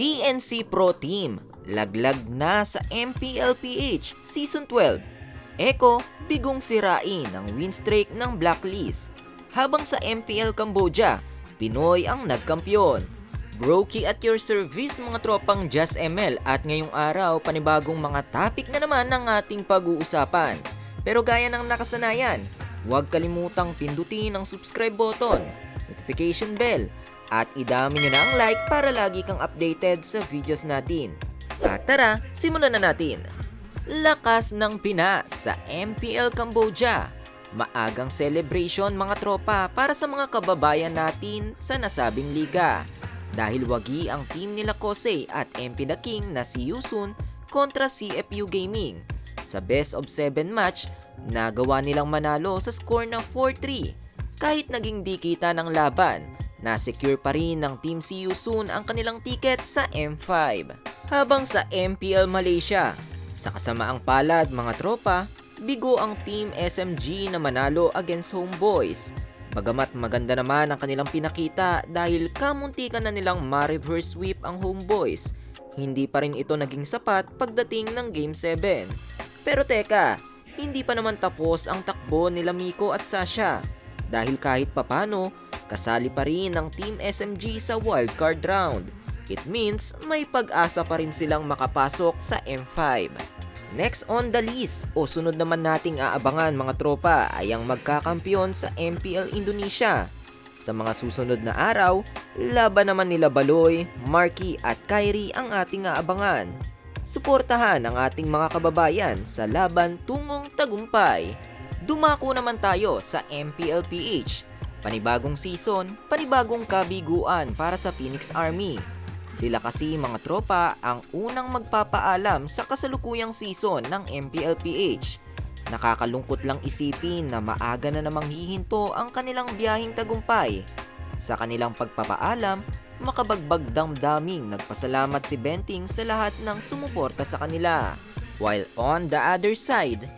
TNC Pro Team, laglag na sa MPLPH Season 12. Eko, bigong sirain ang win streak ng Blacklist. Habang sa MPL Cambodia, Pinoy ang nagkampiyon. Brokey at your service mga tropang Just ML at ngayong araw panibagong mga topic na naman ng ating pag-uusapan. Pero gaya ng nakasanayan, huwag kalimutang pindutin ang subscribe button, notification bell, at idami nyo na ang like para lagi kang updated sa videos natin. At tara, simulan na natin! Lakas ng Pina sa MPL Cambodia. Maagang celebration mga tropa para sa mga kababayan natin sa nasabing liga. Dahil wagi ang team nila Kosei at MP The King na si Yusun kontra CFU Gaming. Sa best of 7 match, nagawa nilang manalo sa score na 4-3. Kahit naging di kita ng laban, na-secure pa rin ng Team si Yusun ang kanilang ticket sa M5. Habang sa MPL Malaysia, sa kasamaang palad mga tropa, bigo ang Team SMG na manalo against Homeboys. Bagamat maganda naman ang kanilang pinakita dahil kamuntikan na nilang ma-reverse sweep ang Homeboys, hindi pa rin ito naging sapat pagdating ng Game 7. Pero teka, hindi pa naman tapos ang takbo nila Miko at Sasha dahil kahit papano, kasali pa rin ang Team SMG sa wildcard round. It means may pag-asa pa rin silang makapasok sa M5. Next on the list o sunod naman nating aabangan mga tropa ay ang magkakampiyon sa MPL Indonesia. Sa mga susunod na araw, laban naman nila Baloy, Marky at Kyrie ang ating aabangan. Suportahan ang ating mga kababayan sa laban tungong tagumpay. Dumako naman tayo sa MPLPH. Panibagong season, panibagong kabiguan para sa Phoenix Army. Sila kasi mga tropa ang unang magpapaalam sa kasalukuyang season ng MPLPH. Nakakalungkot lang isipin na maaga na namang hihinto ang kanilang biyahing tagumpay. Sa kanilang pagpapaalam, makabagbag damdaming nagpasalamat si Benting sa lahat ng sumuporta sa kanila. While on the other side,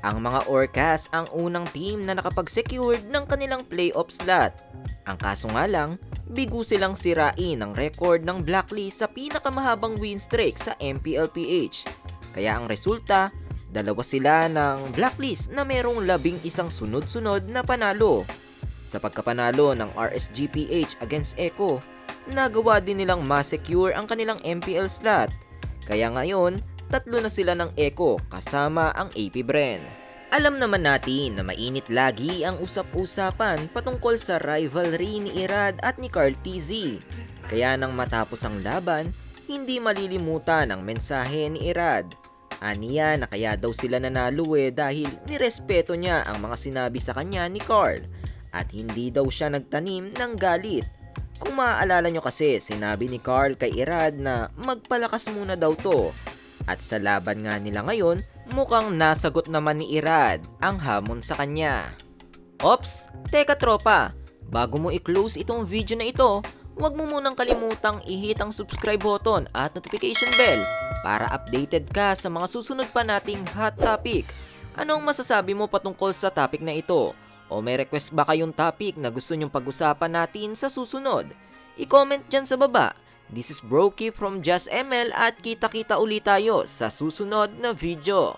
ang mga Orcas ang unang team na nakapag-secured ng kanilang playoff slot. Ang kaso nga lang, bigo silang sirain ang record ng Blacklist sa pinakamahabang win streak sa MPLPH. Kaya ang resulta, dalawa sila ng Blacklist na merong labing isang sunod-sunod na panalo. Sa pagkapanalo ng RSGPH against Echo, nagawa din nilang ma-secure ang kanilang MPL slot. Kaya ngayon, tatlo na sila ng Echo kasama ang AP Bren. Alam naman natin na mainit lagi ang usap-usapan patungkol sa rivalry ni Irad at ni Carl TZ. Kaya nang matapos ang laban, hindi malilimutan ang mensahe ni Irad. Aniya na kaya daw sila nanalo eh dahil nirespeto niya ang mga sinabi sa kanya ni Carl at hindi daw siya nagtanim ng galit. Kung maaalala nyo kasi, sinabi ni Carl kay Irad na magpalakas muna daw to. At sa laban nga nila ngayon, mukhang nasagot naman ni Irad ang hamon sa kanya. Ops, teka tropa, bago mo i-close itong video na ito, huwag mo munang kalimutang i-hit ang subscribe button at notification bell para updated ka sa mga susunod pa nating hot topic. Anong masasabi mo patungkol sa topic na ito? O may request ba kayong topic na gusto nyong pag-usapan natin sa susunod? I-comment dyan sa baba. This is Brokey from Just ML at kita-kita ulit tayo sa susunod na video.